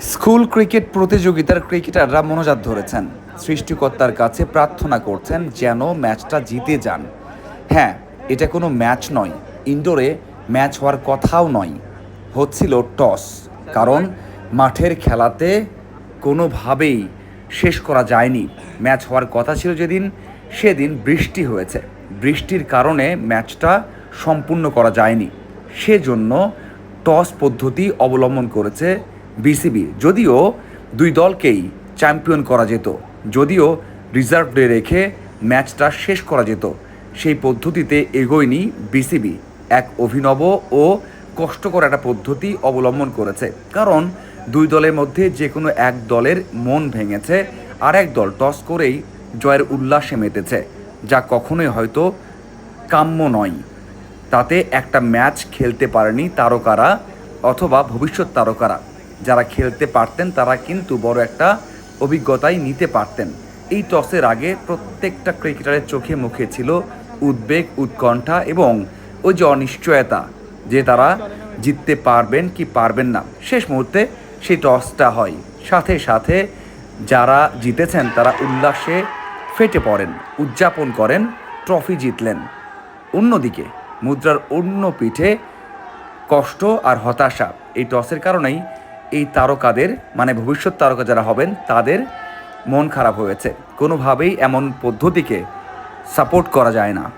School cricket প্রতিযোগিতার ক্রিকেটাররা মনোজাত ধরেছেন। সৃষ্টিকর্তার কাছে প্রার্থনা করছেন যেন ম্যাচটা জিতে যান। হ্যাঁ এটা কোনো ম্যাচ নয়, ইনডোরে ম্যাচ হওয়ার কথাও নয়। হচ্ছিল টস, কারণ মাঠের খেলাতে কোনোভাবেই শেষ করা যায়নি। ম্যাচ হওয়ার কথা ছিল যেদিন, সেদিন বৃষ্টি হয়েছে। বৃষ্টির কারণে ম্যাচটা সম্পূর্ণ করা যায়নি। সেজন্য টস পদ্ধতি অবলম্বন করেছে বিসিবি, যদিও দুই দলকেই চ্যাম্পিয়ন করা যেত, যদিও রিজার্ভ ডে রেখে ম্যাচটা শেষ করা যেত, সেই পদ্ধতিতে এগোয়নি বিসিবি। এক অভিনব ও কষ্টকর একটা পদ্ধতি অবলম্বন করেছে, কারণ দুই দলের মধ্যে যে কোনো এক দলের মন ভেঙেছে আর এক দল টস করেই জয়ের উল্লাসে মেতেছে, যা কখনোই হয়তো কাম্য নয়। তাতে একটা ম্যাচ খেলতে পারেনি তারকারা অথবা ভবিষ্যৎ তারকারা। যারা খেলতে পারতেন, তারা কিন্তু বড় একটা অভিজ্ঞতাই নিতে পারতেন। এই টসের আগে প্রত্যেকটা ক্রিকেটারের চোখে মুখে ছিল উদ্বেগ, উৎকণ্ঠা এবং ওই যে অনিশ্চয়তা যে তারা জিততে পারবেন কি পারবেন না। শেষ মুহূর্তে সেই টসটা হয়। সাথে সাথে যারা জিতেছেন, তারা উল্লাসে ফেটে পড়েন, উদযাপন করেন, ট্রফি জিতলেন। অন্যদিকে মুদ্রার অন্য পিঠে কষ্ট আর হতাশা, এই টসের কারণেই এই তারকাদের মানে ভবিষ্যৎ তারকা যারা হবেন, তাদের মন খারাপ হয়েছে। কোনোভাবেই এমন পদ্ধতিকে সাপোর্ট করা যায় না।